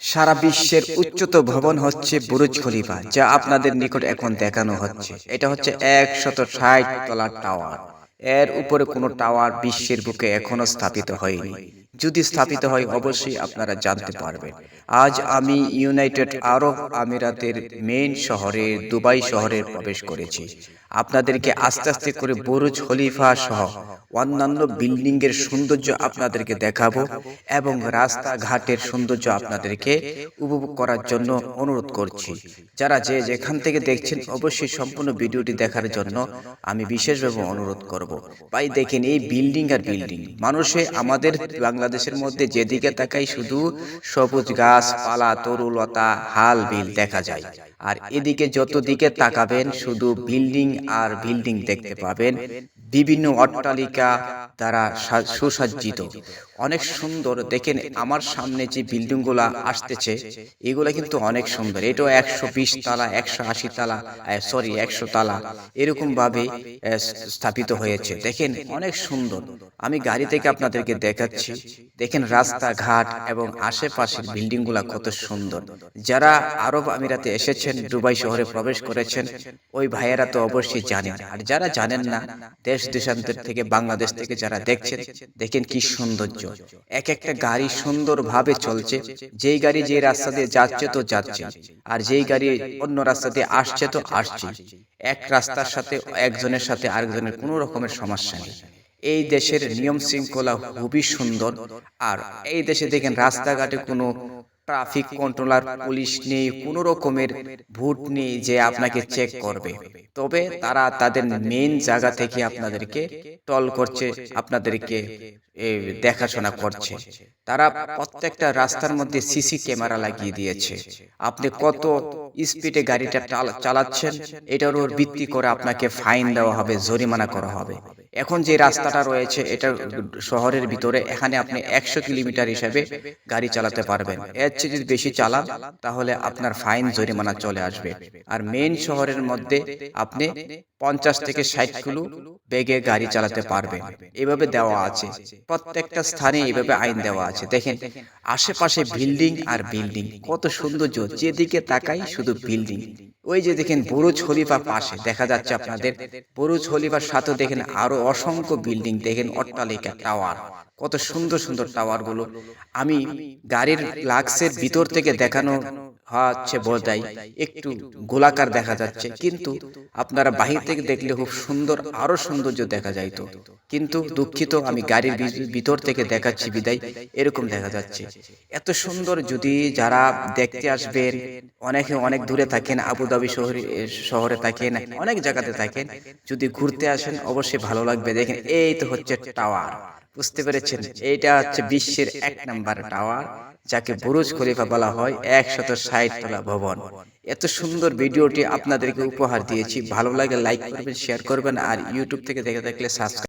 সারা বিশ্বের উচ্চত ভবন হচ্ছে বুরুজ খলিফা, যা আপনাদের নিকট এখন দেখানো হচ্ছে। এটা হচ্ছে একশত ষাট তলার টাওয়ার এর উপরে কোনো টাওয়ার বিশ্বের বুকে এখনও স্থাপিত হয়নি। যদি স্থাপিত হয়, অবশ্যই আপনারা জানতে পারবেন। আজ আমি ইউনাইটেড আরব আমিরাতের মেইন শহরে, দুবাই শহরে প্রবেশ করেছি। আপনাদেরকে আস্তে আস্তে করে বুরুজ খলিফা সহ অন্যান্য বিল্ডিং এর সৌন্দর্য আপনাদেরকে দেখাবো এবং রাস্তাঘাটের সৌন্দর্য আপনাদেরকে উপভোগ করার জন্য অনুরোধ করছি। যারা যে যেখান থেকে দেখছেন, অবশ্যই সম্পূর্ণ ভিডিওটি দেখার জন্য আমি বিশেষভাবে অনুরোধ করব। ভাই, দেখেন এই বিল্ডিং আর বিল্ডিং। মানুষে আমাদের বাংলাদেশের মধ্যে যেদিকে তাকাই শুধু সবুজ গাছপালা তরুলতা, হাল, বিল দেখা যায়। আর এদিকে যত দিকে তাকাবেন, শুধু বিল্ডিং আর বিল্ডিং দেখতে পাবেন। বিভিন্ন অট্টালিকা দ্বারা সুসজ্জিত। অনেক সুন্দর। দেখেন, আমার সামনে যে বিল্ডিংগুলা আসতেছে, এগুলা কিন্তু অনেক সুন্দর। এটাও একশো বিশ তালা, একশো আশি তালা সরি একশো তালা এরকম ভাবে স্থাপিত হয়েছে। দেখেন, অনেক সুন্দর। আমি গাড়ি থেকে আপনাদেরকে দেখাচ্ছি। দেখেন রাস্তাঘাট এবং আশেপাশের বিল্ডিংগুলো কত সুন্দর। যারা আরব আমিরাতে এসেছেন, দুবাই শহরে প্রবেশ করেছেন, ওই ভাইয়েরা তো অবশ্যই জানেন। আর যারা জানেন না, দেশ দেশান্তর থেকে বাংলাদেশ থেকে যারা দেখছেন, দেখেন কি সৌন্দর্য। এক একটা গাড়ি সুন্দরভাবে চলছে। যেই গাড়ি যে রাস্তা দিয়ে যাচ্ছে তো যাচ্ছে, আর যেই গাড়ি অন্য রাস্তা দিয়ে আসছে তো আসছে এক রাস্তার সাথে একজনের সাথে আরেকজনের কোনো রকমের সমস্যা নেই। এই দেশের নিয়ম শৃঙ্খলা খুবই সুন্দর। আর এই দেশে দেখেন রাস্তাঘাটে কোনো ট্রাফিক কন্ট্রোলার, পুলিশ নেই, কোনো রকমের ভোট নেই যে আপনাকে চেক করবে। তবে তারা তাদের মেন জায়গা থেকে আপনাদেরকে টল করছে, আপনাদেরকে দেখাশোনা করছে। তারা প্রত্যেকটা রাস্তার মধ্যে সিসি ক্যামেরা লাগিয়ে দিয়েছে। আপনি কত স্পিডে গাড়িটা চালাচ্ছেন, এটার উপর ভিত্তি করে আপনাকে ফাইন দেওয়া হবে, জরিমানা করা হবে। এখন যে রাস্তাটা রয়েছে, এটা শহরের ভিতরে, এখানে আপনি একশো কিলোমিটার হিসাবে গাড়ি চালাতে পারবেন। এর চেয়ে যদি বেশি চালান, তাহলে আপনার ফাইন জরিমানা চলে আসবে। আর মেইন শহরের মধ্যে আপনি পঞ্চাশ থেকে ষাট কিলো বেগে গাড়ি চালাতে পারবেন। এভাবে দেওয়া আছে। প্রত্যেকটা স্থানে এভাবে আইন দেওয়া আছে। দেখেন, আশেপাশে বিল্ডিং আর বিল্ডিং, কত সৌন্দর্য। যেদিকে তাকাই শুধু বিল্ডিং। ওই যে দেখেন বুরুজ খলিফা পাশে, দেখা যাচ্ছে আপনাদের বুরুজ খলিফার সাথে দেখেন আরও অসংখ্য বিল্ডিং, দেখেন অট্টালিকা, টাওয়ার, কত সুন্দর সুন্দর টাওয়ারগুলো আমি গাড়ির লাক্সের ভিতর থেকে দেখানো হচ্ছে বোধহয় একটু গোলাকার দেখা যাচ্ছে। কিন্তু আপনারা বাহির থেকে দেখলে খুব সুন্দর, আরও সৌন্দর্য দেখা যাইতো। কিন্তু দুঃখিত, আমি গাড়ির ভিতর থেকে দেখাচ্ছি বিদায়, এরকম দেখা যাচ্ছে। এত সুন্দর যদি যারা দেখতে আসবেন, অনেকে অনেক দূরে থাকেন, আবুধাবি শহরে শহরে থাকেন, অনেক জায়গাতে থাকেন, যদি ঘুরতে আসেন, অবশ্যই ভালো লাগবে। দেখেন, এই তো হচ্ছে টাওয়ার। বুঝতে পেরেছেন? এটা হচ্ছে বিশ্বের এক নাম্বার টাওয়ার যাকে বুরুজ খলিফা বলা হয় একশত ষাট তলা ভবন। এত সুন্দর ভিডিওটি আপনাদেরকে উপহার দিয়েছি। ভালো লাগে লাইক করবেন শেয়ার করবেন আর ইউটিউব থেকে দেখে থাকলে সাবস্ক্রাইব